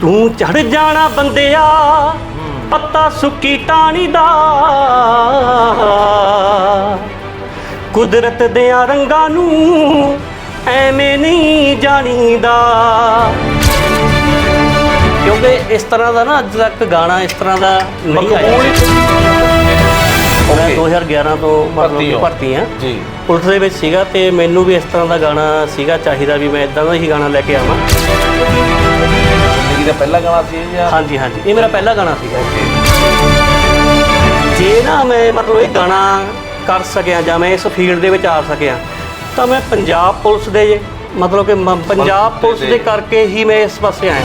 ਤੂੰ ਚੜ ਜਾਣਾ ਬੰਦਿਆ ਪੱਤਾ ਸੁੱਕੀ ਟਾਣੀ ਦਾ। ਕੁਦਰਤ ਦੇ ਰੰਗਾਂ ਨੂੰ ਐਵੇਂ ਨਹੀਂ ਜਾਣੀਦਾ। ਕਿਉਂਕਿ ਇਸ ਤਰ੍ਹਾਂ ਦਾ ਨਾ ਅੱਜ ਤੱਕ ਗਾਣਾ ਇਸ ਤਰ੍ਹਾਂ ਦਾ ਨਹੀਂ ਆਇਆ। ਮੈਂ 2011 ਤੋਂ ਮਤਲਬ ਭਰਤੀ ਕਿ। ਭਰਤੀ ਹਾਂ। ਜੀ। ਪੁਲਿਸ ਦੇ ਵਿੱਚ ਸੀਗਾ ਤੇ ਮੈਨੂੰ ਵੀ ਇਸ ਤਰ੍ਹਾਂ ਦਾ ਗਾਣਾ ਸੀਗਾ। ਚਾਹੀਦਾ ਵੀ ਮੈਂ ਇਦਾਂ ਦਾ ਹੀ ਗਾਣਾ ਲੈ ਕੇ ਆਵਾਂ। ਜ਼ਿੰਦਗੀ ਦਾ ਪਹਿਲਾ ਗਾਣਾ ਸੀ ਇਹ ਜਾਂ? ਹਾਂਜੀ ਹਾਂਜੀ। ਇਹ ਮੇਰਾ ਪਹਿਲਾ ਗਾਣਾ ਸੀਗਾ। ਜੇ ਨਾ ਮੈਂ ਮਤਲਬ ਇਹ ਗਾਣਾ ਕਰ ਸਕਿਆ ਜਾਂ ਮੈਂ ਇਸ ਫੀਲਡ ਦੇ ਵਿੱਚ ਆ ਸਕਿਆ ਤਾਂ ਮੈਂ ਪੰਜਾਬ ਪੁਲਿਸ ਦੇ ਮਤਲਬ ਕਿ ਮ- ਪੰਜਾਬ ਪੁਲਿਸ ਦੇ ਕਰਕੇ ਹੀ ਮੈਂ ਇਸ ਪਾਸੇ ਆਇਆ।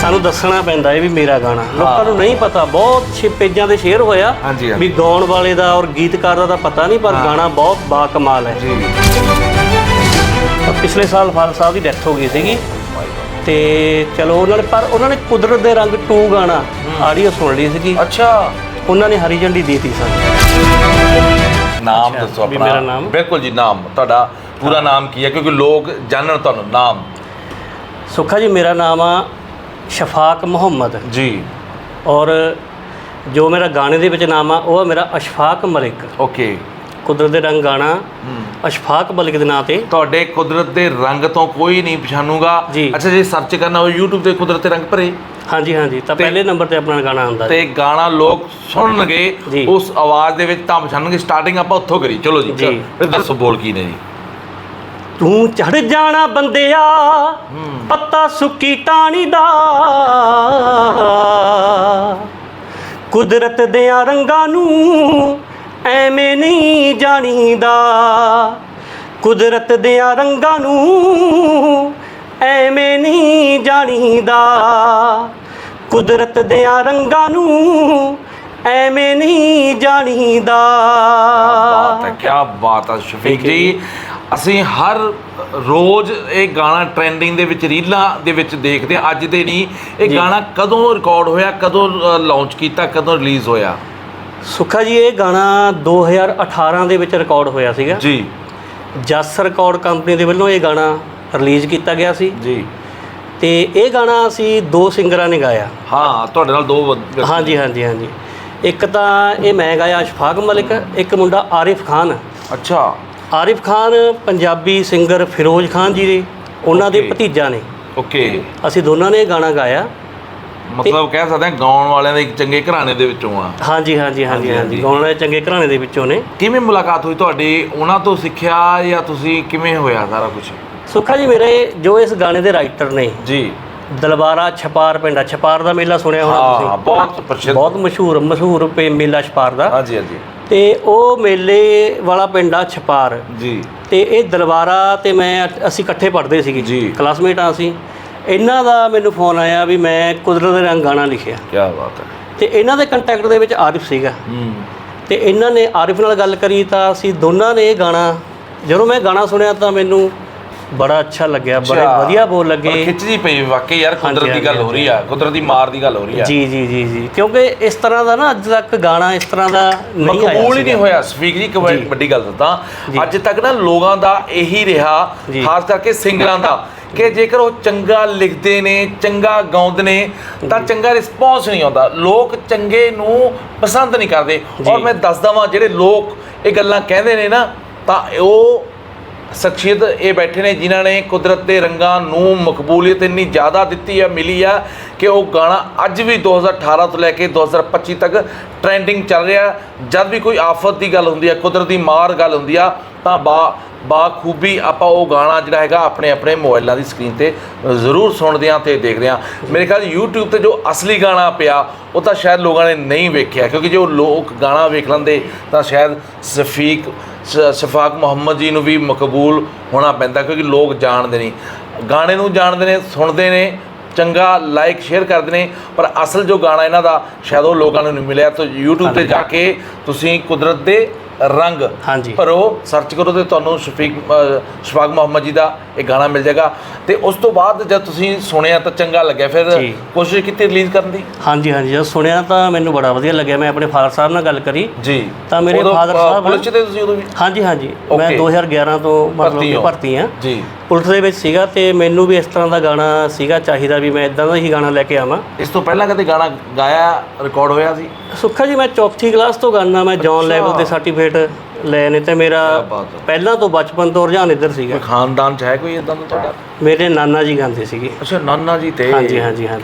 ਸਾਨੂੰ ਦੱਸਣਾ ਪੈਂਦਾ ਇਹ ਵੀ ਮੇਰਾ ਗਾਣਾ। ਲੋਕਾਂ ਨੂੰ ਨਹੀਂ ਪਤਾ ਬਹੁਤ ਛੇ ਪੇਜਾਂ ਤੇ ਸ਼ੇਅਰ ਹੋਇਆ। ਹਾਂਜੀ, ਹਾਂਜੀ। ਵੀ ਗਾਉਣ ਵਾਲੇ ਦਾ ਔਰ ਗੀਤਕਾਰ ਦਾ ਤਾਂ ਪਤਾ ਨਹੀਂ ਪਰ ਗਾਣਾ ਬਹੁਤ ਬਾ ਕਮਾਲ ਹੈ। ਜੀ। ਪਿਛਲੇ ਸਾਲ ਫਾਦਰ ਸਾਹਿਬ ਦੀ ਡੈਥ ਹੋ ਗਈ ਸੀਗੀ। ਤੇ ਚਲੋ ਉਹਨਾਂ ਨੇ ਪਰ ਉਹਨਾਂ ਨੇ ਕੁਦਰਤ ਦੇ ਰੰਗ 2 ਗਾਣਾ ਆਡੀਓ ਸੁਣ ਲਈ ਸੀਗੀ। ਅੱਛਾ। ਉਹਨਾਂ ਨੇ ਹਰੀ ਝੰਡੀ ਦੇਤੀ ਸਾਨੂੰ। ਨਾਮ ਦੱਸੋ ਆਪਣਾ। ਮੇਰਾ ਨਾਮ? ਬਿਲਕੁਲ ਜੀ ਨਾਮ। ਤੁਹਾਡਾ ਪੂਰਾ ਨਾਮ ਕੀ ਹੈ? ਕਿਉਂਕਿ ਲੋਕ ਜਾਣਨ ਤੁਹਾਨੂੰ। ਨਾਮ। ਸੁੱਖਾ ਜੀ ਮੇਰਾ ਨਾਮ ਆ ਸ਼ਫਾਕ ਮੁਹੰਮਦ। ਜੀ। ਔਰ ਜੋ ਮੇਰਾ ਗਾਣੇ ਦੇ ਵਿੱਚ ਨਾਮ ਆ ਉਹ ਆ ਮੇਰਾ ਅਸ਼ਫਾਕ ਮਲਿਕ। ਓਕੇ। ਕੁਦਰਤ ਦੇ ਰੰਗ ਗਾਣਾ ਅਸ਼ਫਾਕ ਮਲਿਕ ਦੇ ਨਾਂ ਤੇ। ਤੁਹਾਡੇ ਕੁਦਰਤ ਦੇ ਰੰਗ ਤੋਂ ਕੋਈ ਨਹੀਂ ਪਛਾਣੂਗਾ ਜੀ। ਅੱਛਾ ਜੇ ਸਰਚ ਕਰਨਾ ਹੋਵੇ YouTube ਤੇ ਕੁਦਰਤ ਦੇ ਰੰਗ ਭਰੇ। ਹਾਂਜੀ ਹਾਂਜੀ। ਤਾਂ ਪਹਿਲੇ ਨੰਬਰ ਤੇ ਆਪਣਾ ਗਾਣਾ ਆਉਂਦਾ ਜੀ। ਤੇ ਗਾਣਾ ਲੋਕ ਸੁਣਨਗੇ ਜੀ। ਉਸ ਆਵਾਜ਼ ਦੇ ਵਿੱਚ ਤਾਂ ਪਛਾਣਨਗੇ। ਸਟਾਰਟਿੰਗ ਆਪਾਂ ਉੱਥੋਂ ਕਰੀ। ਚਲੋ ਜੀ ਜੀ। ਫਿਰ ਦੱਸੋ ਬੋਲ ਕੀ ਨੇ ਜੀ। ਤੂੰ ਚੜ ਜਾਣਾ ਬੰਦਿਆ ਪੱਤਾ ਸੁੱਕੀ ਟਾਣੀ ਦਾ। ਕੁਦਰਤ ਦੇ ਰੰਗਾਂ ਨੂੰ ਐਵੇਂ ਨਹੀਂ ਜਾਣੀਦਾ। ਕੁਦਰਤ ਦੇ ਰੰਗਾਂ ਨੂੰ ਐਵੇਂ ਨਹੀਂ ਜਾਣੀਦਾ। ਕੁਦਰਤ ਦੇ ਰੰਗਾਂ ਨੂੰ ਐਵੇਂ ਨਹੀਂ ਜਾਣੀਦਾ। ਬਾਤ ਹੈ ਕੀ ਬਾਤ ਹੈ ਸ਼ਫੀਕ ਜੀ। ਅਸੀਂ ਹਰ ਰੋਜ਼ ਇਹ ਗਾਣਾ ਟ੍ਰੈਂਡਿੰਗ ਦੇ ਵਿੱਚ ਰੀਲਾਂ ਦੇ ਵਿੱਚ ਦੇਖਦੇ ਅੱਜ ਦੇ ਨਹੀਂ ਇਹ। ਗਾਣਾ ਕਦੋਂ ਰਿਕਾਰਡ ਹੋਇਆ ਕਦੋਂ ਲਾਂਚ ਕੀਤਾ ਕਦੋਂ ਰਿਲੀਜ਼ ਹੋਇਆ? ਸੁੱਖਾ ਜੀ ਇਹ ਗਾਣਾ 2018 ਦੇ ਵਿੱਚ ਰਿਕਾਰਡ ਹੋਇਆ ਸੀਗਾ। ਜੀ। ਜਸ ਰਿਕਾਰਡ ਕੰਪਨੀ ਦੇ ਵੱਲੋਂ ਇਹ ਗਾਣਾ ਰਿਲੀਜ਼ ਕੀਤਾ ਗਿਆ ਸੀ। ਜੀ। ਤੇ ਇਹ ਗਾਣਾ ਅਸੀਂ ਦੋ ਸਿੰਗਰਾਂ ਨੇ ਗਾਇਆ। ਹਾਂ ਤੁਹਾਡੇ ਨਾਲ ਦੋ ਹਾਂਜੀ ਹਾਂਜੀ ਹਾਂਜੀ। ਇੱਕ ਤਾਂ ਇਹ ਮੈਂ ਗਾਇਆ ਅਸ਼ਫਾਕ ਮਲਿਕ ਇੱਕ ਮੁੰਡਾ ਆਰਿਫ ਖਾਨ। ਅੱਛਾ। ਆਰਿਫ ਖਾਨ ਪੰਜਾਬੀ ਸਿੰਗਰ ਫਿਰੋਜ਼ ਖਾਨ ਜੀ ਦੇ ਉਹਨਾਂ ਦੇ. ਭਤੀਜਾ ਨੇ। ਓਕੇ। ਅਸੀਂ ਦੋਨਾਂ ਨੇ ਇਹ ਗਾਣਾ ਗਾਇਆ। ਮਤਲਬ ਕਹਿ ਸਕਦੇ ਹਾਂ ਗਾਉਣ ਵਾਲਿਆਂ ਦੇ ਇੱਕ ਚੰਗੇ ਘਰਾਣੇ ਦੇ ਵਿੱਚੋਂ ਆ। ਹਾਂਜੀ ਹਾਂਜੀ ਹਾਂਜੀ ਹਾਂਜੀ, ਗਾਉਣ ਵਾਲੇ ਚੰਗੇ ਘਰਾਣੇ ਦੇ ਵਿੱਚੋਂ ਨੇ। ਕਿਵੇਂ ਮੁਲਾਕਾਤ ਹੋਈ ਤੁਹਾਡੀ? ਉਹਨਾਂ ਤੋਂ ਸਿੱਖਿਆ ਜਾਂ ਤੁਸੀਂ ਕਿਵੇਂ ਹੋਇਆ ਸਾਰਾ ਕੁਝ ਸੁੱਖਾ ਜੀ ਮੇਰੇ ਜੋ ਇਸ ਗਾਣੇ ਦੇ ਰਾਈਟਰ ਨੇ ਜੀ। ਦਲਬਾਰਾ ਛਪਾਰ ਪਿੰਡਾ ਛਪਾਰ ਦਾ ਮੇਲਾ ਸੁਣਿਆ ਹੋਣਾ ਹਾਂ ਤੁਸੀਂ ਬਹੁਤ ਪ੍ਰਸਿੱਧ। ਬਹੁਤ ਮਸ਼ਹੂਰ ਮਸ਼ਹੂਰ ਪੇ ਮੇਲਾ ਛਪਾਰ ਦਾ। ਹਾਂਜੀ ਹਾਂਜੀ। ਤੇ ਉਹ ਮੇਲੇ ਵਾਲਾ ਪਿੰਡਾ ਛਪਾਰ। ਜੀ। ਤੇ ਇਹ ਦਲਬਾਰਾ ਤੇ ਮੈਂ ਅਸੀਂ ਇਕੱਠੇ ਪੜ੍ਹਦੇ ਸੀਗੇ। ਜੀ। ਕਲਾਸਮੇਟ ਆ ਅਸੀਂ ਇਹਨਾਂ ਦਾ ਮੈਨੂੰ ਫੋਨ ਆਇਆ ਵੀ ਮੈਂ ਕੁਦਰਤ ਦੇ ਰੰਗ ਗਾਣਾ ਲਿਖਿਆ। ਕੀ ਬਾਤ ਹੈ। ਤੇ ਇਹਨਾਂ ਦੇ ਕੰਟੈਕਟ ਦੇ ਵਿੱਚ ਆਰਿਫ ਸੀਗਾ। ਹੂੰ। ਤੇ ਇਹਨਾਂ ਨੇ ਆਰਿਫ ਨਾਲ ਗੱਲ ਕਰੀ ਤਾਂ ਅਸੀਂ ਦੋਨਾਂ ਨੇ ਇਹ ਗਾਣਾ ਜਦੋਂ ਮੈਂ ਗਾਣਾ ਸੁਣਿਆ ਤਾਂ ਮੈਨੂੰ ਬੜਾ ਅੱਛਾ ਲੱਗਿਆ ਬੜੇ। ਵਧੀਆ ਬੋਲ ਲੱਗੇ। ਖਿੱਚ ਜੀ ਪਈ ਵਾਕਈ ਯਾਰ ਕੁਦਰਤ ਦੀ ਗੱਲ ਹੋ ਰਹੀ ਆ ਕੁਦਰਤ ਦੀ ਮਾਰ ਦੀ ਗੱਲ ਹੋ ਰਹੀ ਆ। ਜੀ ਜੀ ਜੀ ਜੀ। ਕਿਉਂਕਿ ਇਸ ਤਰ੍ਹਾਂ ਦਾ ਨਾ ਅੱਜ ਤੱਕ ਗਾਣਾ ਇਸ ਤਰ੍ਹਾਂ ਦਾ ਨਹੀਂ ਆਇਆ ਮਕਬੂਲ ਹੀ ਨਹੀਂ। ਹੋਇਆ। ਸਪੀਕ ਜੀ ਵੱਡੀ- ਗੱਲ ਦੱਸਾਂ। ਅੱਜ ਤੱਕ ਨਾ ਲੋਕਾਂ ਦਾ ਇਹੀ ਰਿਹਾ। ਖਾਸ ਕਰਕੇ ਸਿੰਗਰਾਂ ਦਾ। ਕਿ ਜੇਕਰ ਉਹ ਚੰਗਾ ਲਿਖਦੇ ਨੇ ਚੰਗਾ ਗਾਉਂਦੇ ਨੇ ਤਾਂ ਚੰਗਾ ਰਿਸਪੌਂਸ ਨਹੀਂ ਆਉਂਦਾ। ਲੋਕ ਚੰਗੇ ਨੂੰ ਪਸੰਦ ਨਹੀਂ ਕਰਦੇ। ਔਰ ਮੈਂ ਦੱਸਦਾ ਵਾਂ ਜਿਹੜੇ ਲੋਕ ਇਹ ਗੱਲਾਂ ਕਹਿੰਦੇ ਨੇ ਨਾ ਤਾਂ ਉਹ ਸ਼ਖਸੀਅਤ ਇਹ ਬੈਠੇ ਨੇ ਜਿਨ੍ਹਾਂ ਨੇ ਕੁਦਰਤ ਦੇ ਰੰਗਾਂ ਨੂੰ ਮਕਬੂਲੀਅਤ ਇੰਨੀ ਜ਼ਿਆਦਾ ਦਿੱਤੀ ਆ ਮਿਲੀ ਆ ਕਿ ਉਹ ਗਾਣਾ ਅੱਜ ਵੀ 2018 ਤੋਂ ਲੈ ਕੇ 2025 ਤੱਕ ਟ੍ਰੈਂਡਿੰਗ ਚੱਲ ਰਿਹਾ। ਜਦ ਵੀ ਕੋਈ ਆਫਤ ਦੀ ਗੱਲ ਹੁੰਦੀ ਆ ਕੁਦਰਤ ਦੀ ਮਾਰ ਗੱਲ ਹੁੰਦੀ ਆ ਤਾਂ ਬਾ ਬਾਖੂਬੀ ਆਪਾਂ ਉਹ ਗਾਣਾ ਜਿਹੜਾ ਹੈਗਾ ਆਪਣੇ ਆਪਣੇ ਮੋਬਾਈਲਾਂ ਦੀ ਸਕਰੀਨ ਤੇ ਜ਼ਰੂਰ ਸੁਣਦੇ ਹਾਂ ਤੇ ਦੇਖਦੇ ਹਾਂ। ਮੇਰੇ ਖਿਆਲ YouTube ਤੇ ਜੋ ਅਸਲੀ ਗਾਣਾ ਪਿਆ ਉਹ ਤਾਂ ਸ਼ਾਇਦ ਲੋਕਾਂ ਨੇ ਨਹੀਂ ਵੇਖਿਆ ਕਿਉਂਕਿ ਜੋ ਲੋਕ ਗਾਣਾ ਵੇਖ ਲੈਂਦੇ ਤਾਂ ਸ਼ਾਇਦ ਸਫੀਕ ਸ਼ਫਾਕ ਮੁਹੰਮਦ ਜੀ ਨੂੰ ਵੀ ਮਕਬੂਲ ਹੋਣਾ ਪੈਂਦਾ ਕਿਉਂਕਿ ਲੋਕ ਜਾਣਦੇ ਨਹੀਂ। ਗਾਣੇ ਨੂੰ ਜਾਣਦੇ ਨੇ ਸੁਣਦੇ ਨੇ ਚੰਗਾ ਲਾਈਕ ਸ਼ੇਅਰ ਕਰਦੇ ਨੇ ਪਰ ਅਸਲ ਜੋ ਗਾਣਾ ਇਹਨਾਂ ਦਾ ਸ਼ਾਇਦ ਉਹ ਲੋਕਾਂ ਨੂੰ ਨਹੀਂ ਮਿਲਿਆ ਤਾਂ YouTube ਤੇ ਜਾ ਕੇ ਤੁਸੀਂ ਕੁਦਰਤ ਦੇ ਰੰਗ ਹਾਂਜੀ। ਭਰੋ ਸਰਚ ਕਰੋ ਤੇ ਤੁਹਾਨੂੰ ਸ਼ਫੀਕ ਸ਼ਫਾਕ ਮੁਹੰਮਦ ਜੀ ਦਾ ਇਹ ਗਾਣਾ ਮਿਲ ਜਾਏਗਾ। ਤੇ ਉਸ ਤੋਂ ਬਾਅਦ ਜਦ ਤੁਸੀਂ ਸੁਣਿਆ ਤਾਂ ਚੰਗਾ ਲੱਗਿਆ ਫਿਰ ਜੀ। ਕੋਸ਼ਿਸ਼ ਕੀਤੀ ਰਿਲੀਜ਼ ਕਰਨ ਦੀ? ਹਾਂਜੀ ਹਾਂਜੀ। ਜਦੋਂ ਸੁਣਿਆ ਤਾਂ ਮੈਨੂੰ ਬੜਾ ਵਧੀਆ ਲੱਗਿਆ। ਮੈਂ ਆਪਣੇ ਫਾਦਰ ਸਾਹਿਬ ਨਾਲ ਗੱਲ ਕਰੀ। ਜੀ। ਤਾਂ ਮੇਰੇ ਉਦੋਂ, father ਅ, ਸਾਹਿਬ- ਪੁਲਿਸ 'ਚ ਤੇ ਤੁਸੀਂ ਉਦੋਂ ਵੀ? ਹਾਂਜੀ ਹਾਂਜੀ। ਮੈਂ Okay. 2011 ਤੋਂ ਮਤਲਬ ਭਰਤੀ ਕਿ ਹੋ। ਭਰਤੀ ਹਾਂ। ਜੀ। ਪੁਲਿਸ ਦੇ ਵਿੱਚ ਸੀਗਾ ਤੇ ਮੈਨੂੰ ਵੀ ਇਸ ਤਰ੍ਹਾਂ ਦਾ ਗਾਣਾ ਸੀਗਾ ਚਾਹੀਦਾ ਵੀ ਮੈਂ ਇਦਾਂ ਦਾ ਹੀ ਗਾਣਾ ਲੈ ਕੇ ਆਵਾਂ। ਇਸ ਤੋਂ ਪਹਿਲਾਂ ਕਦੇ ਗਾਣਾ ਗਾਇਆ ਰਿਕਾਰਡ ਹੋਇਆ ਸੀ? ਸੁੱਖਾ ਜੀ ਮੈਂ ਚੌਥੀ ਕਲਾਸ ਤੋਂ ਗਾਣਾ ਮੈਂ ਜੌਨ ਲੈਵਲ ਤੇ ਸਰਟੀਫਿਕੇਟ ਲਏ ਨੇ ਤੇ ਮੇਰਾ ਬਾਤ ਹੈ। ਪਹਿਲਾਂ ਤੋਂ ਬਚਪਨ ਤੋਂ ਰੁਝਾਨ ਇੱਧਰ ਸੀਗਾ। ਕੋਈ ਖਾਨਦਾਨ ਚ ਹੈ ਕੋਈ ਇਦਾਂ ਦਾ ਤੁਹਾਡਾ? ਮੇਰੇ ਨਾਨਾ ਜੀ ਗਾਉਂਦੇ ਸੀਗੇ। ਅੱਛਾ ਨਾਨਾ ਜੀ ਤੇ ਹਾਂਜੀ ਹਾਂਜੀ ਹਾਂਜੀ।